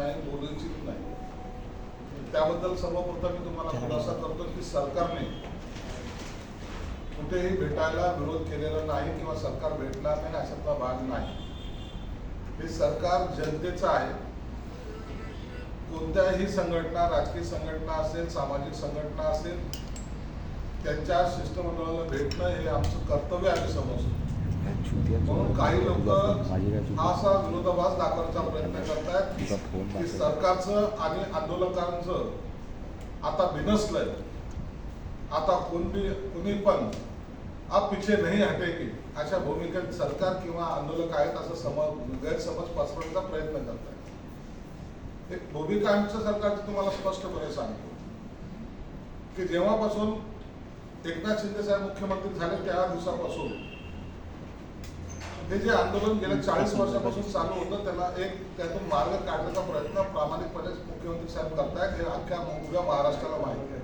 नाही नाही. त्याबद्दल सर्वप्रथम मी तुम्हाला खुलासा करतो की सरकारने कुठेही भेटायला विरोध केलेला नाही किंवा सरकार भेटणार नाही अशातला भाग नाही. हे सरकार जनतेचं आहे. कोणत्याही संघटना राजकीय संघटना असेल सामाजिक संघटना असेल त्यांच्या शिष्टमंडळाला भेटणं हे आमचं कर्तव्य आहे समजतो. काही लोक हा असा विरोधाभास दाखवण्याचा प्रयत्न करतायत की सरकारचं आणि आंदोलकांचं आता बिनसलंय आता कोणी कुणी पण आप पिछे नाही हटेगी अशा भूमिकेत सरकार किंवा आंदोलक आहेत असं समज गैरसमज पसरवण्याचा प्रयत्न करतायत एक भूमिका आमच्या सरकारची तुम्हाला स्पष्टपणे सांगतो? की जेव्हापासून एकनाथ शिंदे साहेब मुख्यमंत्री झाले त्या दिवसापासून हे जे आंदोलन गेल्या चाळीस वर्षापासून चालू होतं त्याला एक त्यातून मार्ग काढण्याचा प्रयत्न प्रामाणिकपणे मुख्यमंत्री साहेब करतायत हे अख्ख्या उभ्या महाराष्ट्राला माहिती आहे.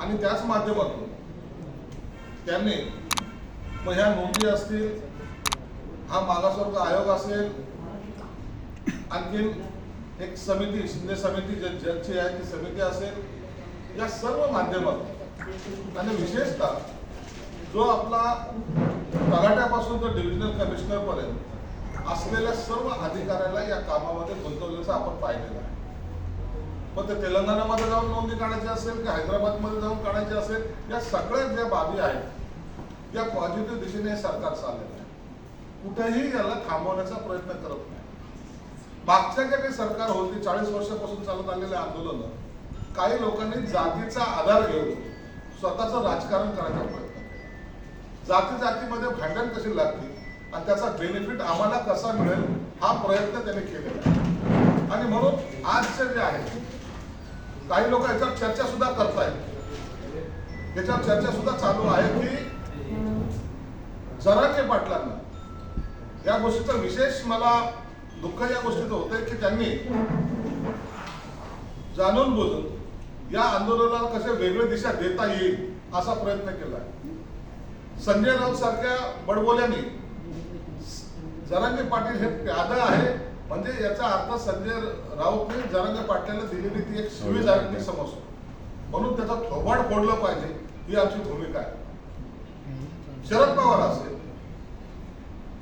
आणि त्याच माध्यमातून त्यांनी मग ह्या नोंदी असतील हा मागासवर्ग आयोग असेल आणखीन एक समिती शिंदे समिती जे जजची आहे ती समिती असेल या सर्व माध्यमात आणि विशेषतः जो आपला तलाट्यापासून तर डिव्हिजनल कमिशनर पर्यंत असलेल्या सर्व अधिकाऱ्याला या कामामध्ये गुंतवल्याचं आपण पाहिलेलं आहे. मग ते तेलंगणामध्ये जाऊन नोंदणी काढायची असेल की हैदराबादमध्ये जाऊन काढायची असेल या सगळ्या ज्या बाबी आहेत या पॉझिटिव्ह दिशेने सरकार चाललेलं आहे. कुठेही याला थांबवण्याचा प्रयत्न करत नाही. मागच्या ज्या काही सरकार होती चाळीस वर्षापासून चालत आलेले आंदोलन काही लोकांनी जातीचा आधार घेऊन स्वतःचं राजकारण करायचा प्रयत्न जाती जातीमध्ये भांडण कशी लागतील आणि त्याचा बेनिफिट आम्हाला कसा मिळेल हा प्रयत्न त्यांनी केलेला आहे. आणि म्हणून आजचे जे आहे काही लोक याच्यावर चर्चा सुद्धा करतायत. याच्यावर चर्चा सुद्धा चालू आहे की जरांगे पाटलांना या गोष्टीचं विशेष मला दुःख या गोष्टीचं होतंय की त्यांनी जाणून बुजून या आंदोलनाला कसे वेगळी दिशा देता येईल असा प्रयत्न केला आहे. संजय राऊत सारख्या बडबोल्याने जरांगे पाटील हे प्याद आहे म्हणजे याचा अर्थ संजय राऊतने जरांगे पाटलाला दिलेली ती एक शिवी आहे मी समजतो. म्हणून त्याचा थोबाड फोडलं पाहिजे ही आमची भूमिका आहे. शरद पवार असेल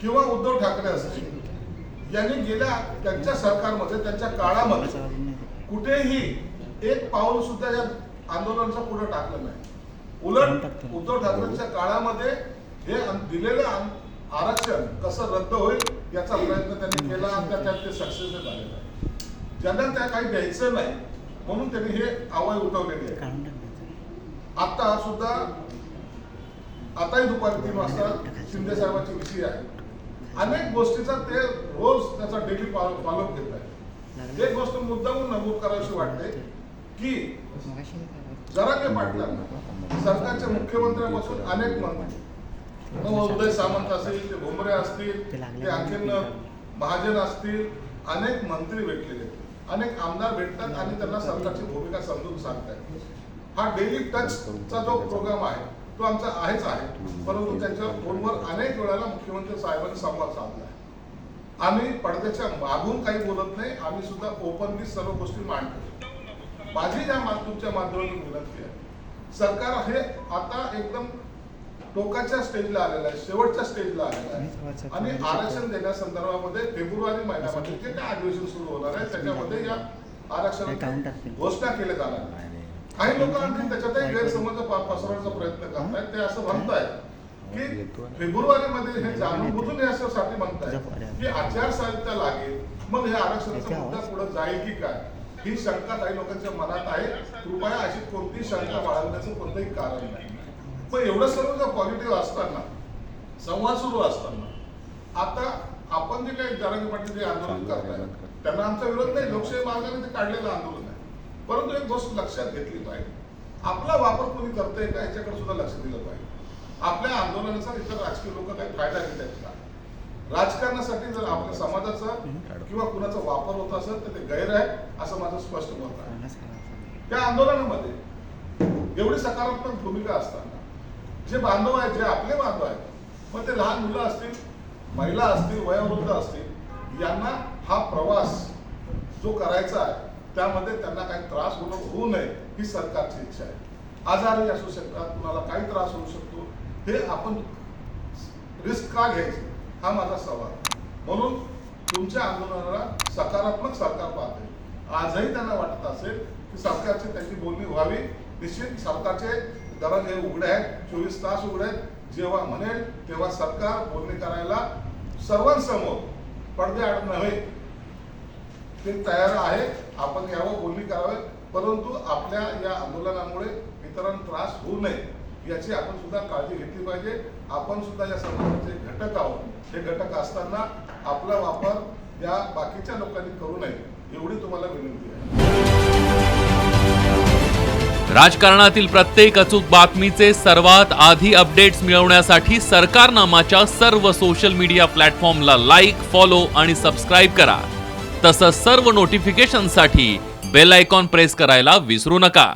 किंवा उद्धव ठाकरे असतील यांनी गेल्या त्यांच्या सरकारमध्ये त्यांच्या काळामध्ये कुठेही एक पाऊल सुद्धा या आंदोलनाचं पुढे टाकलं नाही. उलट उद्धव ठाकरेंच्या काळामध्ये हे दिलेलं आरक्षण कसं रद्द होईल याचा प्रयत्न त्यांनी केला आणि त्या- त्यात ते सक्सेस झालेलं आहे ज्यांना त्या काही द्यायचं नाही म्हणून त्यांनी हे आवाज उठवलेली आहे. आता सुद्धा आताही दुपारी तीन वाजता शिंदे साहेबांची विषय आहे. अनेक गोष्टीचा ते रोज त्याचा डेली फॉलोअप घेत आहे एक गोष्ट मुद्दामून नमूद करावीशी वाटते की जरांगे पाटलांना सरकारच्या मुख्यमंत्र्यापासून अनेक मंत्री. उदय सामंत असतील ते भुमरे असतील ते आणखीन महाजन असतील अनेक मंत्री भेटलेले. अनेक आमदार भेटतात आणि त्यांना सरकारची भूमिका समजून सांगतात हा डेली टचचा जो प्रोग्राम आहे तो आमचा आहेच आहे. परंतु त्यांच्या फोनवर अनेक वेळाला मुख्यमंत्री साहेबांनी संवाद साधला आहे. आम्ही पडद्याच्या मागून काही बोलत नाही आम्ही सुद्धा ओपनली सर्व गोष्टी मांडतो. माझी या मा- तुमच्या माध्यमातून विनंती आहे सरकार हे आता एकदम टोकाच्या स्टेजला आलेलं आहे शेवटच्या स्टेजला आलेलं आहे. आणि आरक्षण देण्यासंदर्भामध्ये फेब्रुवारी महिन्यामध्ये जे काय अधिवेशन सुरू होणार आहे त्याच्यामध्ये या आरक्षणाची घोषणा केल्या जाणार. काही लोक आणखी त्याच्यातही गैरसमज पसरवण्याचा प्रयत्न करतायत. ते असं म्हणतायत की फेब्रुवारी मध्ये हे जाणून बुजून याच्यासाठी म्हणतायत की आचारसंहिता लागेल. मग हे आरक्षणाचा मुद्दा पुढे जाईल की काय? ही शंका काही लोकांच्या मनात आहे. कृपया अशी कोणतीही शंका बाळगण्याचं कोणतंही कारण नाही. पण एवढं सर्व जर पॉझिटिव्ह असताना संवाद सुरू असताना आता आपण जे काही जरांगे पाटील जे आंदोलन करताय त्यांना आमचा विरोध नाही. लोकशाही मार्गाने ते काढलेलं आंदोलन आहे. परंतु एक गोष्ट लक्षात घेतली पाहिजे. आपला वापर कोणी करतंय का याच्याकडे सुद्धा लक्ष दिलं पाहिजे. आपल्या आंदोलनाचा इतर राजकीय लोक काही फायदा घेत आहेत का? राजकारणासाठी जर आपल्या समाजाचा किंवा कुणाचा वापर होत असेल तर ते गैर आहे असं माझं स्पष्ट मत आहे. त्या आंदोलनामध्ये एवढी सकारात्मक भूमिका असताना जे बांधव आहेत जे आपले बांधव आहेत मग ते लहान मुलं असतील महिला असतील वयोवृद्ध असतील यांना हा प्रवास जो करायचा आहे त्यामध्ये त्यांना काही त्रास होणं होऊ नये ही सरकारची इच्छा आहे. आजारी असू शकतात कुणाला काही त्रास होऊ शकतो हे आपण रिस्क का घ्यायची? हा माझा सवाल. म्हणून तुमच्या आंदोलनाला सकारात्मक सरकार पाहते. आजही त्यांना वाटत असेल की सरकारची त्यांची बोलणी व्हावी. निश्चित सरकारचे दरवाजे उघडे आहेत चोवीस तास उघडे आहेत. जेव्हा म्हणेल तेव्हा सरकार बोलणी करायला सर्वांसमोर पडदे आड नव्हे ते तयार आहे. आपण यावं बोलणी करावे. परंतु आपल्या या आंदोलनामुळे इतरांना त्रास होऊ नये. याची आपण सुद्धा काळजी घेतली पाहिजे. आपण सुद्धा या समाजाचे घटक आहोत. हे घटक असताना आपला वापर या बाकीच्या लोकांनी करू नये एवढी तुम्हाला विनंती आहे. राजकारणातील प्रत्येक अचूक बातमीचे सर्वात आधी अपडेट्स मिळवण्यासाठी सरकारनामाच्या सर्व सोशल मीडिया प्लॅटफॉर्मला लाईक फॉलो आणि सबस्क्राईब करा. तसंच सर्व नोटिफिकेशनसाठी बेल आयकॉन प्रेस करायला विसरू नका.